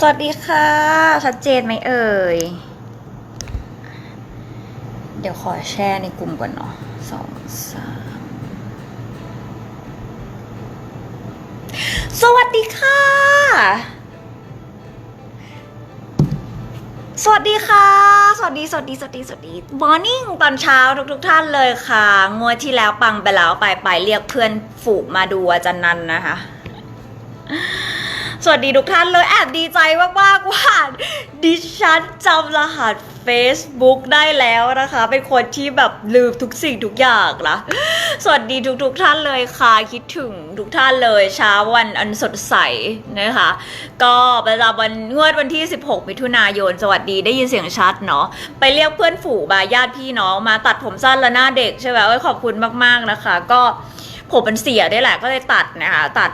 สวัสดีค่ะ ชัดเจนไหมเอ่ย เดี๋ยวขอแชร์ในกลุ่มก่อนเนาะสองสามสวัสดีค่ะ สวัสดีค่ะ สวัสดี สวัสดี สวัสดี สวัสดี มอร์นิ่งตอนเช้าทุกๆทท่านเลยค่ะ งวดที่แล้วปังไปแล้วไปไปเรียกเพื่อนฝูกมาดูอาจารย์นันนะคะ สวัสดีทุกท่านเลยแอบดีใจมากๆว่าดิฉันจำรหัส Facebook ได้แล้วนะคะ เป็นคนที่แบบลืมทุกสิ่งทุกอย่างละสวัสดีทุกๆท่านเลยค่ะ คิดถึงทุกท่านเลยเช้าวันอันสดใสนะคะ ก็ประจำวันงวดวันที่ 16 มิถุนายน สวัสดีได้ยินเสียงชัดเนาะไปเรียกเพื่อนฝูงมาญาติพี่น้องมาตัดผมสั้นและหน้าเด็กใช่ไหมเอ้ยขอบคุณมากๆนะคะ ก็ผมมันเสียได้แหละก็เลยตัดนะคะตัด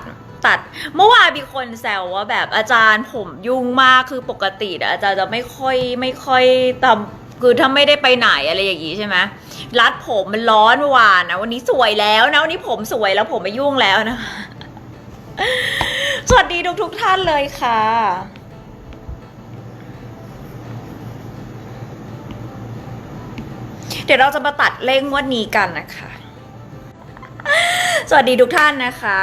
ตัด เมื่อวานมีคนแซวว่าแบบอาจารย์ผมยุ่งมากคือปกติอาจารย์จะไม่ค่อยไม่ค่อยทำคือถ้าไม่ได้ไปไหนอะไรอย่างงี้ใช่ไหมรัดผมมันร้อนเมื่อวานนะวันนี้สวยแล้วนะวันนี้ผมสวยแล้วผมไม่ยุ่งแล้วนะสวัสดีทุกทุกท่านเลยค่ะเดี๋ยวเราจะมาตัดเลขงวดนี้กันนะคะ สวัสดีทุกท่านนะคะ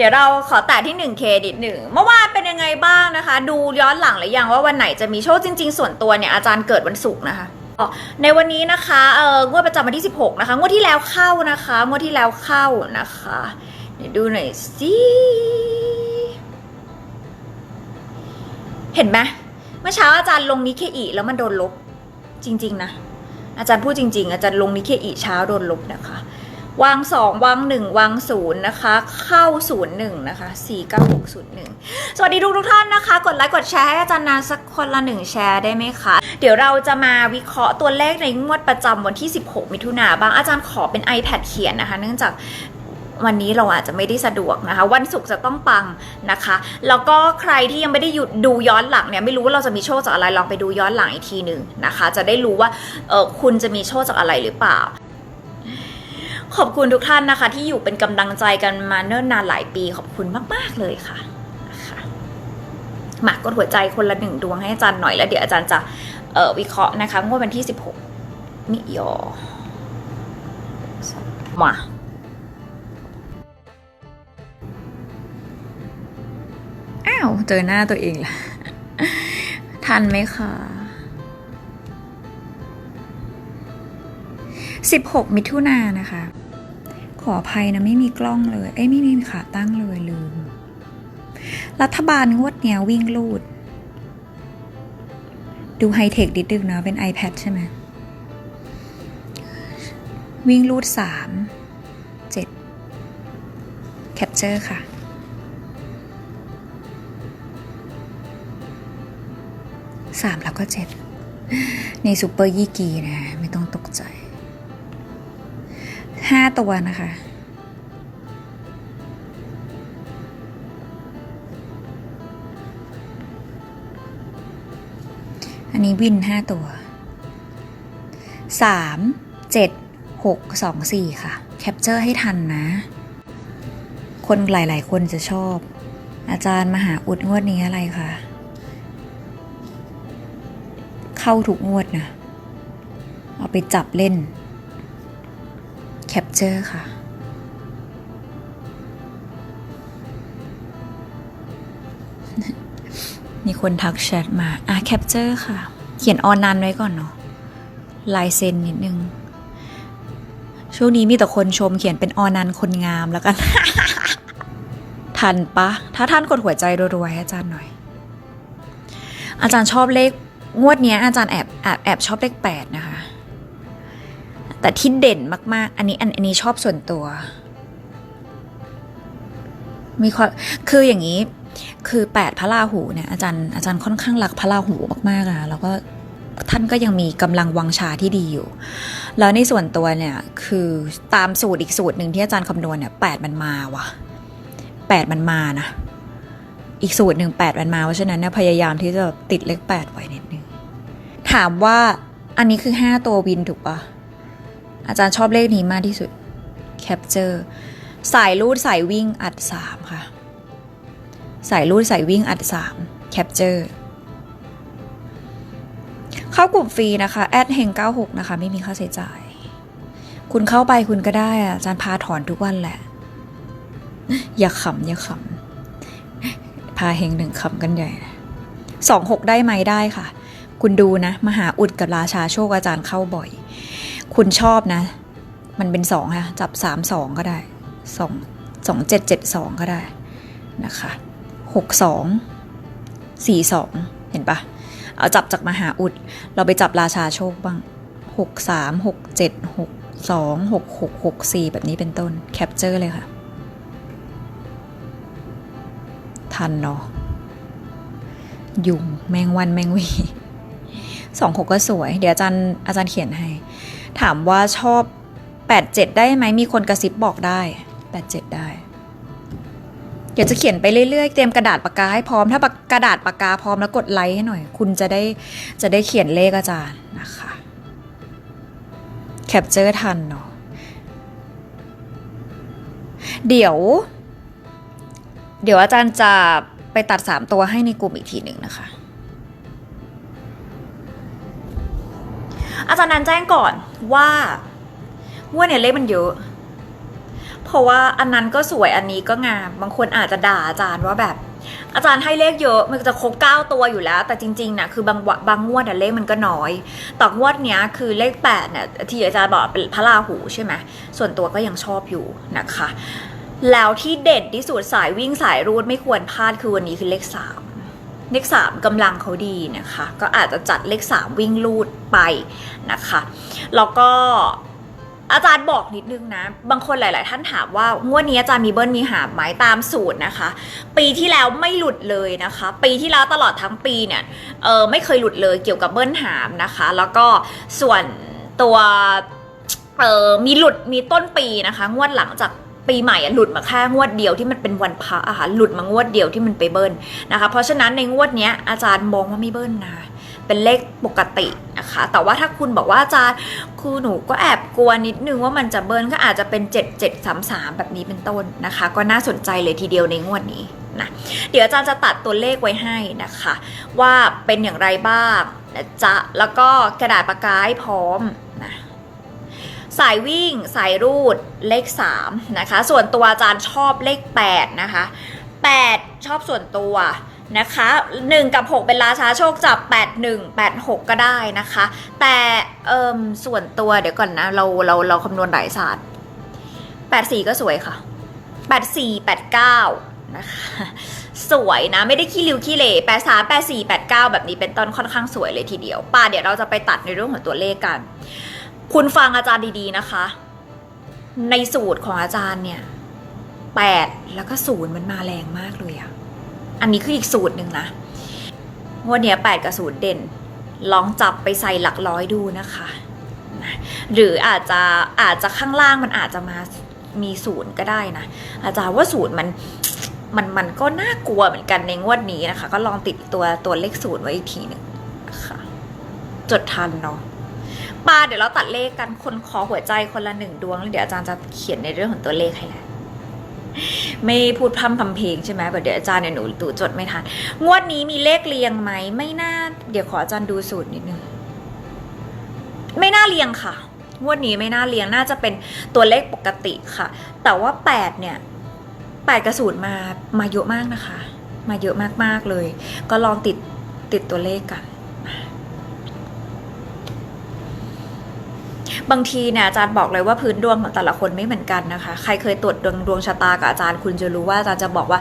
ดี๋ยวเราขอแตะที่ 1K นิดหนึ่งเมื่อวานเป็นยังไงบ้างนะคะ ดูย้อนหลังหรือยังว่าวันไหนจะมีโชคจริง ๆ ส่วนตัวเนี่ยอาจารย์เกิดวันศุกร์นะคะอ๋อในวันนี้นะคะเอองวดประจำวันที่ 16 นะคะงวดที่แล้วเข้านะคะงวดที่แล้วเข้านะคะเดี๋ยวดูหน่อยสิเห็นไหมเมื่อเช้าอาจารย์ลงนิเคอีแล้วมันโดนลบจริง ๆ นะอาจารย์พูดจริง ๆ อาจารย์ลงนิเคอีเช้าโดนลบนะคะ วางสองวางหนึ่งวางศูนย์นะคะ เข้าศูนย์หนึ่งนะคะสี่เก้าหกศูนย์หนึ่งสวัสดีทุกทุกท่านนะคะ กดไลค์กดแชร์ให้อาจารย์นาสักคนละหนึ่งแชร์ได้ไหมคะ เดี๋ยวเราจะมาวิเคราะห์ตัวเลขในงวดประจำวันที่ 16 มิถุนาบางอาจารย์ขอเป็น iPad เขียนนะคะ เนื่องจากวันนี้เราอาจจะไม่ได้สะดวกนะคะ วันศุกร์จะต้องปังนะคะ แล้วก็ใครที่ยังไม่ได้หยุดดูย้อนหลังเนี่ยไม่รู้ว่าเราจะมีโชคจากอะไรลองไปดูย้อนหลังอีกทีหนึ่งนะคะ จะได้รู้ว่าเออคุณจะมีโชคจากอะไรหรือเปล่า ขอบคุณทุกท่านนะคะ ที่อยู่เป็นกำลังใจกันมาเนิ่นนานหลายปีขอบคุณมาก ๆ เลยค่ะนะคะมากดหัวใจคนละหนึ่งดวงให้อาจารย์หน่อยแล้วเดี๋ยวอาจารย์จะเออวิเคราะห์นะคะงวดวันที่ 16 มิยอมาอ้าว เจอหน้าตัวเองละทันไหมคะ16 มิถุนายนนะคะ ขออภัยนะไม่มีกล้องเลย เอ้ยไม่มีขาตั้งเลยลืม รัฐบาลงวดเนี้ยวิ่งลูด ดูไฮเทคดิดดึกนะเป็น iPad ใช่ไหม วิ่งลูด3 7แคปเจอร์ค่ะสามแล้วก็เจ็ดในซูเปอร์ยี่กีนะ ไม่ต้องตกใจ ห้าตัวนะคะ อันนี้วินห้าตัวสามเจ็ดหกสองสี่ค่ะ แคปเจอร์ให้ทันนะ คนหลายๆ คนจะชอบ อาจารย์มหาอุดงวดนี้อะไรคะ เข้าถูกงวดนะ เอาไปจับเล่น เจอร์ค่ะ มีคนทักแชทมา อะแคปเจอร์ค่ะ เขียนออนนันไว้ก่อนเนาะลายเซ็นนิดนึง ช่วงนี้มีแต่คนชมเขียนเป็นออนันคนงามแล้วกัน ทันปะ ถ้าท่านกดหัวใจรัวๆให้อาจารย์หน่อย อาจารย์ชอบเลขงวดนี้อาจารย์แอบแอบแอบชอบเลขแปดนะคะ แต่ที่เด่นมากๆ อันนี้อันอันนี้ชอบส่วนตัว มีความคืออย่างนี้ คือแปดพระราหูเนี่ยอาจารย์อาจารย์ค่อนข้างรักพระราหูมากๆอะแล้วก็ท่านก็ยังมีกำลังวังชาที่ดีอยู่ แล้วในส่วนตัวเนี่ย คือตามสูตรอีกสูตรหนึ่งที่อาจารย์คำนวณเนี่ยแปดมันมาว่ะแปดมันมานะ อีกสูตรหนึ่งแปดมันมา เพราะฉะนั้นเนี่ยพยายามที่จะติดเลขแปดไว้นิดนึง ถามว่าอันนี้คือห้าตัววินถูกปะ อาจารย์ชอบเลขนี้มากที่สุด capture สายรูดสายวิ่งอัดสามค่ะ สายรูดสายวิ่งอัดสาม capture เข้ากลุ่มฟรีนะคะแอดเฮง96 นะคะ ไม่มีค่าใช้จ่าย คุณเข้าไปคุณก็ได้อะอาจารย์พาถอนทุกวันแหละ อย่าขำอย่าขำ พาเฮงหนึ่งขำกันใหญ่สองหกได้ไหมได้ค่ะ คุณดูนะ มหาอุดกับราชาโชคอาจารย์เข้าบ่อย คุณชอบนะ มันเป็นสองค่ะจับสามสองก็ได้สองสองเจ็ดเจ็ดสองก็ได้นะคะหกสองสี่สองเห็นปะเอาจับจากมหาอุด เราไปจับราชาโชคบ้างหกสามหกเจ็ดหกสองหกหกหกสี่แบบนี้เป็นต้นแคปเจอร์เลยค่ะ ทันเนาะยุงแมงวันแมงวีสองหกก็สวย เดี๋ยวอาจารย์อาจารย์เขียนให้ ถามว่าชอบแปดเจ็ดได้ไหมมีคนกระซิบบอกได้แปดเจ็ดได้ เดี๋ยวจะเขียนไปเรื่อยๆ เตรียมกระดาษปากกาให้พร้อม ถ้ากกระดาษปากกาพร้อมแล้วกดไลค์ให้หน่อย คุณจะได้จะได้เขียนเลขอาจารย์นะคะแคปเจอร์ทันเนาะเดี๋ยว เดี๋ยวอาจารย์จะไปตัด 3 ตัวให้ในกลุ่มอีกทีหนึ่งนะคะ อาจารย์นันแจ้งก่อนว่าว่าเนี่ยเลขมันเยอะ เพราะว่าอันนั้นก็สวยอันนี้ก็งาม บางคนอาจจะด่าอาจารย์ว่าแบบ อาจารย์ให้เลขเยอะมันจะครบ9ตัวอยู่แล้ว แต่จริงๆนะคือบางวะบางงวดอะเลขมันก็น้อยต่องวดเนี้ยคือเลข8เนี่ยที่อาจารย์บอกเป็นพระราหูใช่ไหมส่วนตัวก็ยังชอบอยู่นะคะ แล้วที่เด่นที่สุดสายวิ่งสายรูดไม่ควรพลาดคือวันนี้คือเลข3 เลข3กำลังเขาดีนะคะ ก็อาจจะจัดเลข 3 วิ่งรูดไปนะคะ แล้วก็อาจารย์บอกนิดนึงนะ บางคนหลาย ๆ ท่านถามว่างวดนี้อาจารย์มีเบิ้ลมีหามไหมตามสูตรนะคะ ปีที่แล้วไม่หลุดเลยนะคะ ปีที่แล้วตลอดทั้งปีเนี่ยเออไม่เคยหลุดเลยเกี่ยวกับเบิ้ลหามนะคะ แล้วก็ส่วนตัวเออมีหลุดมีต้นปีนะคะ งวดหลังจาก ปีใหม่อะหลุดมาแค่งวดเดียวที่มันเป็นวันพระอะค่ะหลุดมางวดเดียวที่มันไปเบิ้ลนะคะ เพราะฉะนั้นในงวดเนี้ยอาจารย์มองว่าไม่เบิ้ลนะเป็นเลขปกตินะคะ แต่ว่าถ้าคุณบอกว่าอาจารย์คือหนูก็แอบกลัวนิดนึงว่ามันจะเบิร์นก็อาจจะเป็น 7733 แบบนี้เป็นต้นนะคะ ก็น่าสนใจเลยทีเดียวในงวดนี้นะเดี๋ยวอาจารย์จะตัดตัวเลขไว้ให้นะคะ ว่าเป็นอย่างไรบ้างนะจ๊ะแล้วก็กระดาษปากกาให้พร้อม สายวิ่งสายรูดเลข3นะคะ ส่วนตัวอาจารย์ชอบเลข8นะคะ8 ชอบส่วนตัวนะคะ 1 กับ 6 เป็นราชาโชคจับ 8 1 8 6 ก็ได้นะคะ แต่เอิมส่วนตัวเดี๋ยวก่อนนะ เราเราเราคำนวณหลายศาสตร์8 4 ก็สวยค่ะ 8 4 8 9 นะคะ สวยนะ ไม่ได้ขี้ริ้วขี้เหร่8 3 8 4 8 9 แบบนี้เป็นต้นค่อนข้างสวยเลยทีเดียว ป่าเดี๋ยวเราจะไปตัดในเรื่องของตัวเลขกัน คุณฟังอาจารย์ดีๆนะคะ ในสูตรของอาจารย์เนี่ย8แล้วก็ศูนย์มันมาแรงมากเลยอะอันนี้คืออีกสูตรหนึ่งนะงวันเนี้ยแปดกับศูนย์เด่น ลองจับไปใส่หลักร้อยดูนะคะนะหรืออาจจะอาจจะข้างล่างมันอาจจะมามีศูนย์ก็ได้นะ อาจารย์ว่าศูนย์มันมันมันก็น่ากลัวเหมือนกันในงวดนี้นะคะ ก็ลองติดตัวตัวเลขศูนย์ไว้อีกทีหนึ่งนะคะจดทันเนาะ ปาเดี๋ยวเราตัดเลขกันคนขอหัวใจคนละหนึ่งดวงแล้วเดี๋ยวอาจารย์จะเขียนในเรื่องของตัวเลขให้แหละไม่พูดพร่ำทำเพลงใช่ไหมเดี๋ยวอาจารย์เนี่ยหนูตูจดไม่ทัน งวดนี้มีเลขเรียงไหม ไม่น่า เดี๋ยวขออาจารย์ดูสูตรนิดนึง ไม่น่าเรียงค่ะ งวดนี้ไม่น่าเรียง น่าจะเป็นตัวเลขปกติค่ะ แต่ว่าแปดเนี่ยแปดกระสูตรมา มาเยอะมากนะคะ มาเยอะมากๆเลย ก็ลองติดติดตัวเลขกัน บางทีเนี่ยอาจารย์บอกเลยว่าพื้นดวงของแต่ละคนไม่เหมือนกันนะคะ ใครเคยตรวจดวงดวงชะตากับอาจารย์คุณจะรู้ว่าอาจารย์จะบอกว่า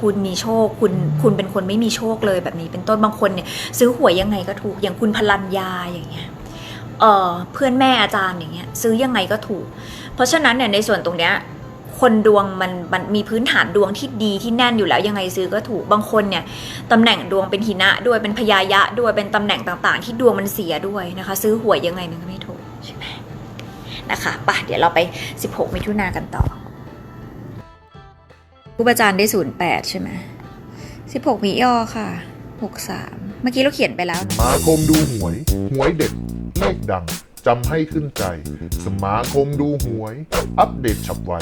คุณมีโชค คุณคุณเป็นคนไม่มีโชคเลยแบบนี้ เป็นต้นบางคนเนี่ยซื้อหวยยังไงก็ถูกอย่างคุณพลัญญาอย่างเงี้ยเออเพื่อนแม่อาจารย์อย่างเงี้ยซื้อยังไงก็ถูก เพราะฉะนั้นเนี่ยในส่วนตรงเนี้ยคนดวงมันมันมีพื้นฐานดวงที่ดีที่แน่นอยู่แล้วยังไงซื้อก็ถูกบางคนเนี่ยตำแหน่งดวงเป็นหินะด้วยเป็นพยายะด้วยเป็นตำแหน่งต่างๆ ที่ดวงมันเสียด้วยนะคะ ซื้อหวยยังไงมันก็ไม่ถูกใช่ไม นะคะไปะเดี๋ยวเราไป 16 มิถุนากันต่อผู้ประจานได้ 08 ใช่ไหม16มิยอค่ะ 63 เมื่อกี้เราเขียนไปแล้วสเนอะมาคมดูหวย หวยเด็ดเลขดังจำให้ขึ้นใจ สมาคมดูหวย อัปเดตฉับไว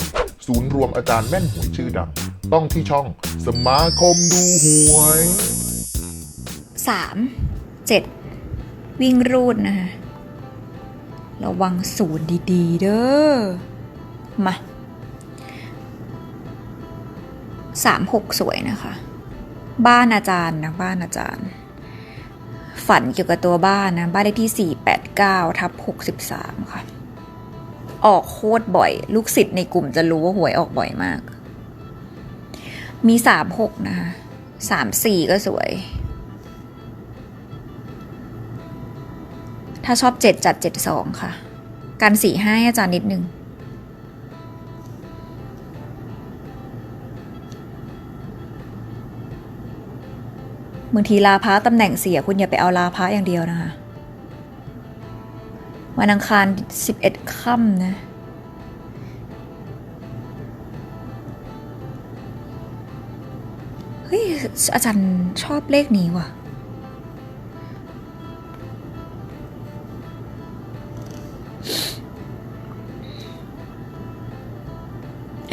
ศูนย์รวมอาจารย์แม่นหวยชื่อดัง ต้องที่ช่อง สมาคมดูหวยสามเจ็ดวิ่งรูดนะคะ ระวังศูนย์ดีๆ เด้อ มาสามหกสวยนะคะ บ้านอาจารย์นะบ้านอาจารย์ ฝันเกี่ยวกับตัวบ้านนะ บ้านเลขที่สี่แปดเก้าทับหกสิบสามค่ะ ออกโคตรบ่อย ลูกศิษย์ในกลุ่มจะรู้ว่าหวยออกบ่อยมาก มีสามหกนะคะสามสี่ก็สวย ถ้าชอบเจ็ดจัดเจ็ดสองค่ะ การสี่ให้อาจารย์นิดนึง บางทีลาพระตำแหน่งเสียคุณอย่าไปเอาลาพระอย่างเดียวนะคะ วันอังคารสิบเอ็ดค่ำนะเฮ้ยอาจารย์ชอบเลขนี้ว่ะ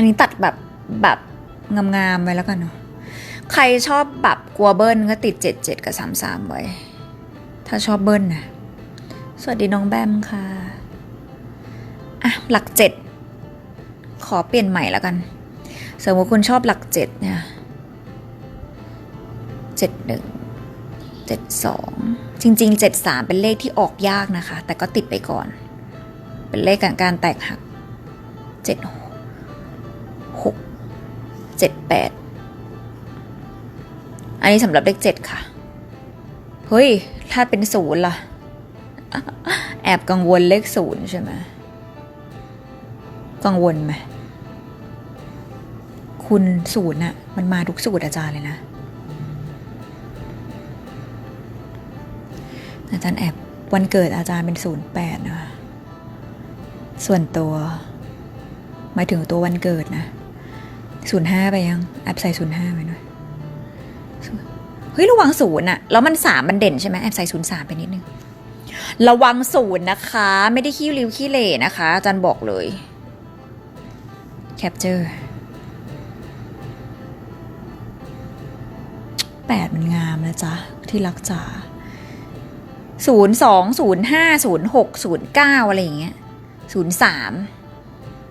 นนี้ตัดแบบแบบงามๆไว้แล้วกันเนาะใครชอบแบบกลัวเบิ้ลก็ติดเจ็ดเจ็ดกับสามสามไว้ ถ้าชอบเบิ้ลนะสวัสดีน้องแบมค่ะ อะ หลักเจ็ดขอเปลี่ยนใหม่แล้วกัน สมมติคุณชอบหลักเจ็ดเนี่ยเจ็ดหนึ่งเจ็ดสองจริงๆเจ็ดสามเป็นเลขที่ออกยากนะคะ แต่ก็ติดไปก่อน เป็นเลขการการแตกหักเจ็ดห หกเจ็ดแปดอันนี้สำหรับเลขเจ็ดค่ะ เฮ้ย ถ้าเป็นศูนย์ล่ะ แอบกังวลเลขศูนย์ใช่ไหมกังวลไหมคุณศูนย์อะมันมาทุกสูตรอาจารย์เลยนะอาจารย์แอบวันเกิดอาจารย์เป็นศูนย์แปดนะคะส่วนตัวหมายถึงตัววันเกิดนะ ศูนย์ห้าไปยัง แอบใส่ศูนย์ห้าไปหน่อยเฮ้ย ระวังศูนย์อะแล้วมันสามมันเด่นใช่ไหมแอบใส่ศูนย์สามไปนิดนึง ระวังศูนย์นะคะ ไม่ได้ขี้ริ้วขี้เหร่นะคะอาจารย์บอกเลยแคปเจอร์แปดมันงามนะจ๊ะ ที่รักจ๋าศูนย์สองศูนย์ห้าศูนย์หกศูนย์เก้าอะไรอย่างเงี้ยศูนย์สาม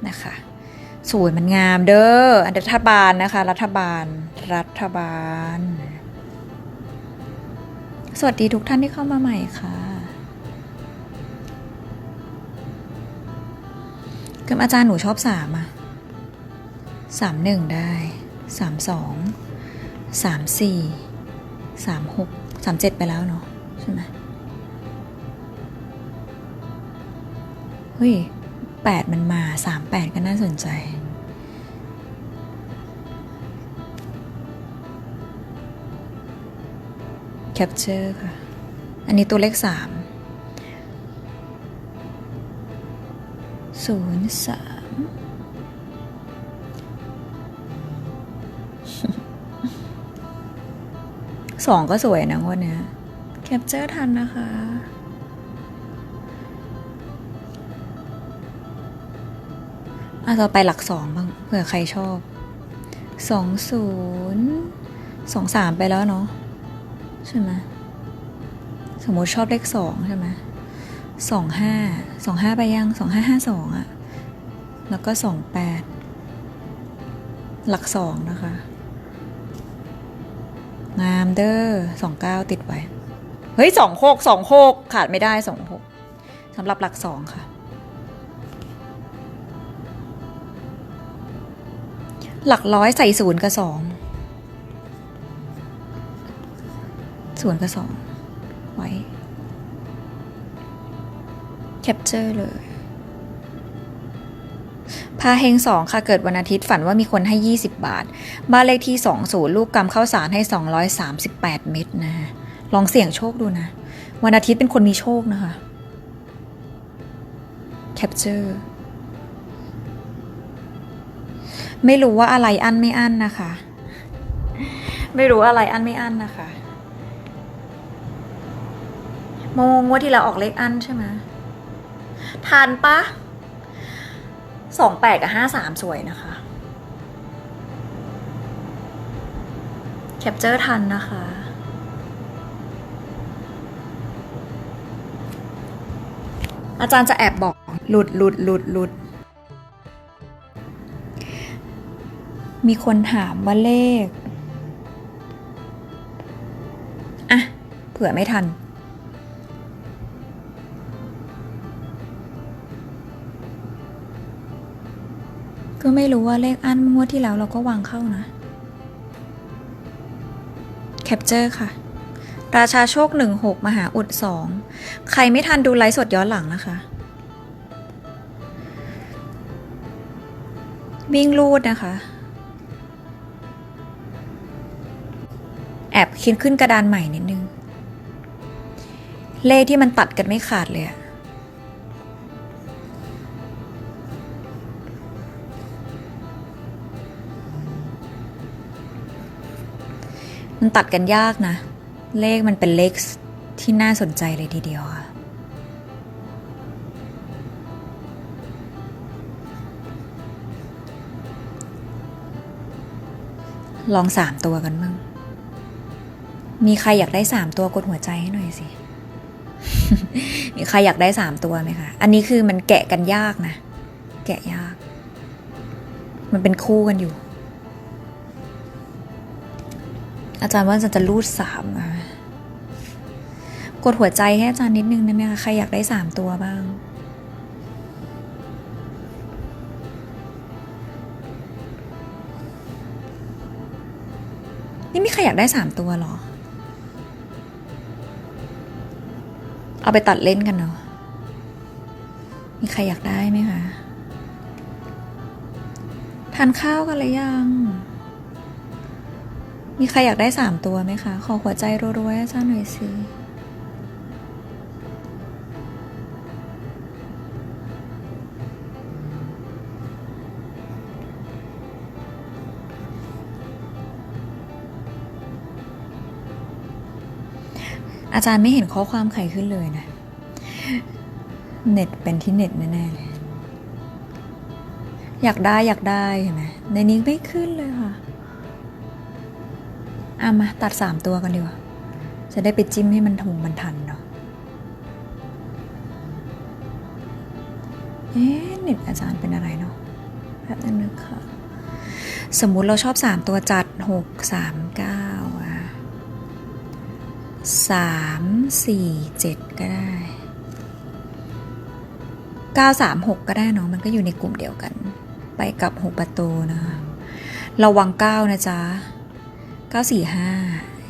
นะคะ ศูนย์มันงามเด้ออันรัฐบาลนะคะ รัฐบาล รัฐบาล สวัสดีทุกท่านที่เข้ามาใหม่ค่ะกับอาจารย์หนูชอบสามอะสามหนึ่งได้สามสองสามสี่สามหกสามเจ็ดไปแล้วเนาะใช่ไหมเฮ้ย แปดมันมาสามแปดก็น่าสนใจ แคปเจอร์ค่ะ อันนี้ตัวเลขสามศูนย์สามสองก็สวยนะวันนี้แคปเจอร์ทันนะคะ อะเราไปหลักสองบ้างเผื่อใครชอบสองศูนย์สองสามไปแล้วเนาะใช่ไหมสมมติชอบเลขสองใช่ไหมสองห้าสองห้าไปยังสองห้าห้าสองอะแล้วก็สองแปดหลักสองนะคะ งามเด้อสองเก้าติดไว้ เฮ้ยสองโคกสองโคกขาดไม่ได้สองโคกสำหรับหลักสองค่ะ หลักร้อยใส่ศูนย์กับสองศูนย์กับสองไว้ แคปเจอร์เลย พาเฮงสองค่ะ เกิดวันอาทิตย์ฝันว่ามีคนให้ 20 บาท บ้านเลขที่ 20 ลูกกำข้าวสารให้ 238 เม็ดนะ ลองเสี่ยงโชคดูนะ วันอาทิตย์เป็นคนมีโชคนะคะ capture ไม่รู้ว่าอะไรอันไม่อันนะคะ ไม่รู้อะไรอันไม่อันนะคะโมงว่าที่เราออกเลขอันใช่ไหมทานปะสองแปดกับห้าสามสวยนะคะแคปเจอร์ทันนะคะอาจารย์จะแอบบอกหลุดหลุดหลุดหลุด มีคนถามว่าเลข อะ เผื่อไม่ทัน ก็ไม่รู้ว่าเลขอันงวดที่แล้วเราก็วางเข้านะ แคปเจอร์ค่ะ ราชาโชค 16 มหาอุด 2 ใครไม่ทันดูไลฟ์สดย้อนหลังนะคะวิ่งลูดนะคะ แอบคิดขึ้นกระดานใหม่นิดนึง เลขที่มันตัดกันไม่ขาดเลยอะมันตัดกันยากนะ เลขมันเป็นเลขที่น่าสนใจเลยทีเดียวอะลองสามตัวกันบ้าง มีใครอยากได้สามตัวกดหัวใจให้หน่อยสิ มีใครอยากได้สามตัวไหมคะ อันนี้คือมันแกะกันยากนะ แกะยาก มันเป็นคู่กันอยู่ อาจารย์ว่าอาจารย์จะรูดสามอะกดหัวใจให้อาจารย์นิดนึงได้ไหมคะใครอยากได้สามตัวบ้างนี่มีใครอยากได้สามตัวหรอ เอาไปตัดเล่นกันเนาะมีใครอยากได้ไหมคะทานข้าวกันหรือยัง มีใครอยากได้สามตัวไหมคะ ขอหัวใจรัวๆให้อาจารย์หน่อยสิ อาจารย์ไม่เห็นข้อความใครขึ้นเลยนะ เน็ตเป็นที่เน็ตแน่ๆเลยอยากได้อยากได้เห็นไหมในนี้ไม่ขึ้นเลยค่ะอามาตัดสามตัวกันดีกว่า จะได้ไปจิ้มให้มันถุงมันทันเนาะเอ๊ะเน็ตอาจารย์เป็นอะไรเนาะแบบนึงค่ะ สมมุติเราชอบสามตัวจัดหกสามเก้า สามสี่เจ็ดก็ได้เก้าสามหกก็ได้เนาะมันก็อยู่ในกลุ่มเดียวกัน ไปกับหกประตูนะคะระวังเก้านะจ๊ะเก้าสี่ห้า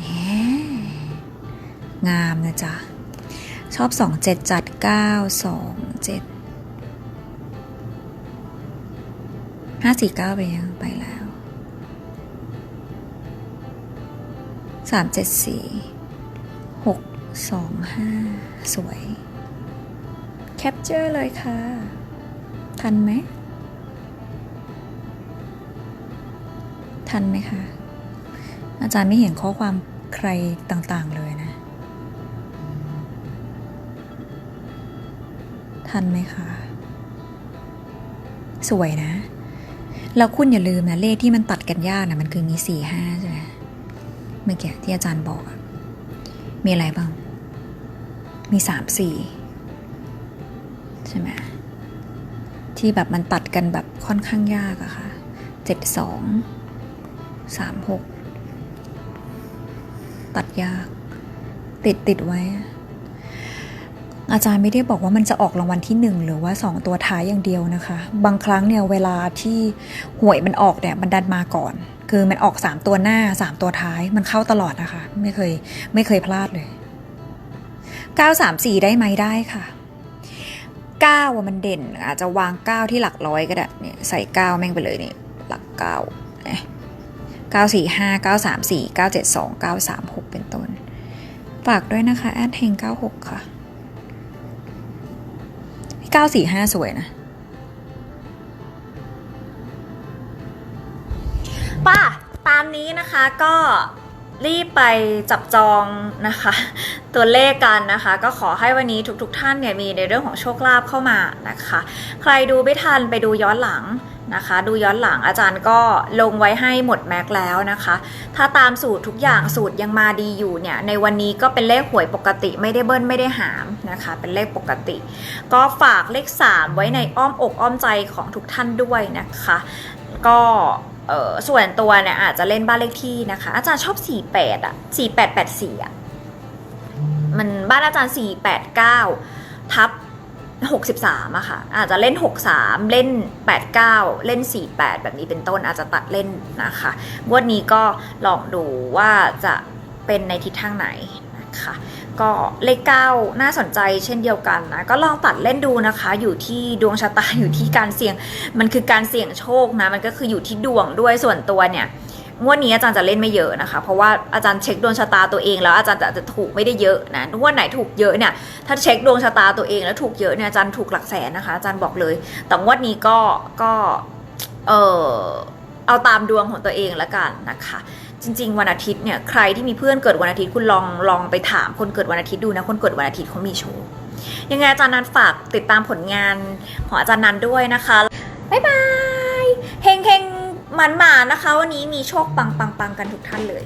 แหมงามนะจ๊ะ ชอบสองเจ็ดจัดเก้าสองเจ็ดห้าสี่เก้าไปยังไปแล้วสามเจ็ดสี่ หกสองห้าสวย แคปเจอร์เลยค่ะ ทันไหม ทันไหมคะ อาจารย์ไม่เห็นข้อความใครต่างๆเลยนะ ทันไหมคะ สวยนะ แล้วคุณอย่าลืมนะ เลขที่มันตัดกันยากนะมันคือมีสี่ห้าใช่ไหมเมื่อกี้ที่อาจารย์บอก มีอะไรบ้าง มีสามสี่ใช่ไหมที่แบบมันตัดกันแบบค่อนข้างยากอะค่ะเจ็ดสองสามหกตัดยาก ติดติดไว้ อาจารย์ไม่ได้บอกว่ามันจะออกรางวัลที่หนึ่งหรือว่าสองตัวท้ายอย่างเดียวนะคะ บางครั้งเนี่ยเวลาที่หวยมันออกเนี่ยมันดันมาก่อน คือมันออกสามตัวหน้าสามตัวท้ายมันเข้าตลอดนะคะ ไม่เคยไม่เคยพลาดเลยเก้าสามสี่ได้ไหมได้ค่ะเก้ามันเด่น อาจจะวางเก้าที่หลักร้อยก็ได้เนี่ยใส่เก้าแม่งไปเลยเนี่ยหลักเก้าเก้าสี่ห้าเก้าสามสี่เก้าเจ็ดสองเก้าสามหกเป็นต้น ฝากด้วยนะคะ แอดเฮงเก้าหกค่ะเก้าสี่ห้าสวยนะ นะคะก็รีบไปจับจองนะคะ ตัวเลขกันนะคะ ก็ขอให้วันนี้ทุกๆทท่านเนี่ยมีในเรื่องของโชคลาภเข้ามานะคะ ใครดูไม่ทันไปดูย้อนหลังนะคะ ดูย้อนหลังอาจารย์ก็ลงไว้ให้หมดแม็กแล้วนะคะ ถ้าตามสูตรทุกอย่างสูตรยังมาดีอยู่เนี่ย ในวันนี้ก็เป็นเลขหวยปกติไม่ได้เบิ้ลไม่ได้หามนะคะ เป็นเลขปกติ ก็ฝากเลข 3 ไว้ในอ้อมอกอ้อมใจของทุกท่านด้วยนะคะ ก็ เออส่วนตัวเนี่ยอาจจะเล่นบ้านเลขที่นะคะ อาจารย์ชอบ48อะ4884อะมันบ้านอาจารย์489ทับ63อะค่ะ อาจจะเล่น63เล่น89เก้าเล่น48แบบนี้เป็นต้นอาจจะตัดเล่นนะคะงวดนี้ก็ลองดูว่าจะเป็นในทิศทางไหนนะคะ ก็เลขเก้าน่าสนใจเช่นเดียวกันนะ ก็ลองตัดเล่นดูนะคะ อยู่ที่ดวงชะตาอยู่ที่การเสี่ยง มันคือการเสี่ยงโชคนะ มันก็คืออยู่ที่ดวงด้วยส่วนตัวเนี่ยงวดนี้อาจารย์จะเล่นไม่เยอะนะคะ เพราะว่าอาจารย์เช็คดวงชะตาตัวเองแล้วอาจารย์จะถูกไม่ได้เยอะนะงวดไหนถูกเยอะเนี่ยถ้าเช็คดวงชะตาตัวเองแล้วถูกเยอะเนี่ยอาจารย์ถูกหลักแสนนะคะอาจารย์บอกเลย แต่งวดนี้ก็ก็เออเอาตามดวงของตัวเองแล้วกันนะคะ จริง ๆ วันอาทิตย์เนี่ยใครที่มีเพื่อนเกิดวันอาทิตย์คุณลองลองไปถามคนเกิดวันอาทิตย์ดูนะคนเกิดวันอาทิตย์เขามีโชว์ยังไงอาจารย์นันฝากติดตามผลงานของอาจารย์นันด้วยนะคะบ๊ายบายเฮงเฮงมันมานะคะ วันนี้มีโชคปังปังปังกันทุกท่านเลย